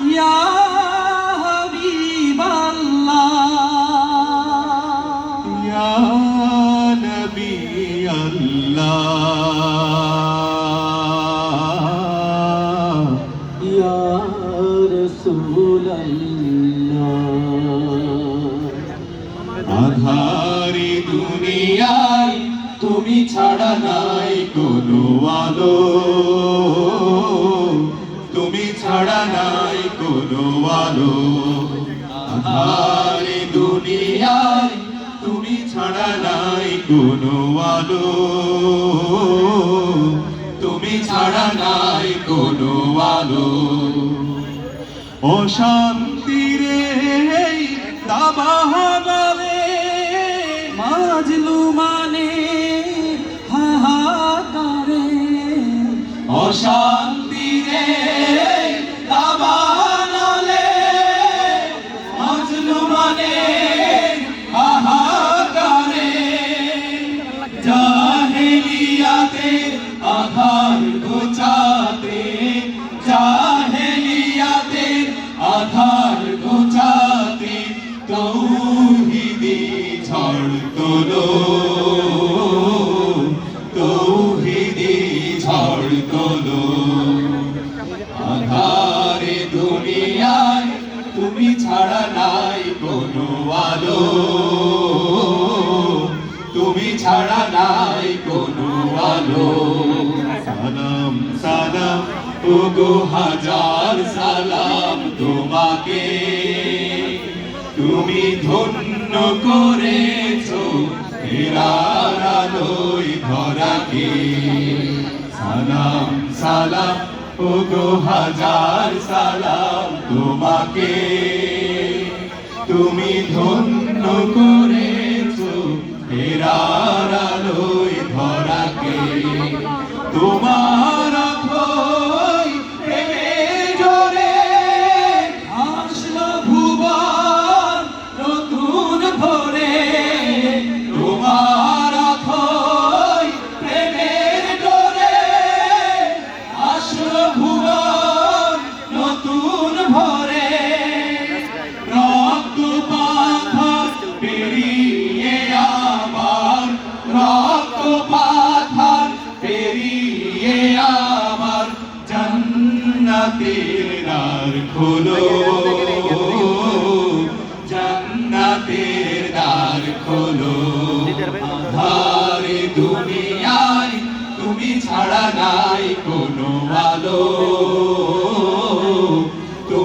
ইয়া হাবিবাল্লাহ। ইয়া নবী আল্লাহ ইয়া রাসূলাল্লাহ। আধারি দুনিয়ায় তুমি ছাড়া নাই কোনো আলো। তুমি ছাড়া নাই কোনো আলো। আধারি দুনিয়ায় তুমি ছাড়া নাই কোনো আলো। তুমি ছাড়া নাই কোনো আলো। অশান্তিরে দাবাহাগালে মাজলু মানে হাহাকারে। অশান্তিরে দাবানলে তৌহিদি ঝড় তোলো। তৌহিদি ঝড় তোলো। আধারে দুনিয়ায় তুমি ছাড়া নাই কোনো আলো। তুমি ছাড়া নাই কোনো আলো। সালাম সালাম, ওগো হাজার সালাম তোমাকে। তুমি ধন্য করেছ ফেরার ধরাকে সালাম সালাম ওগো হাজার সালাম তোমাকে। তুমি ধন্য করেছ জান্নাতের দ্বার খোলো জান্নাতের দ্বার খোলো। আধারে দুনিয়ায় তুমি ছাড়া নাই কোনো আলো।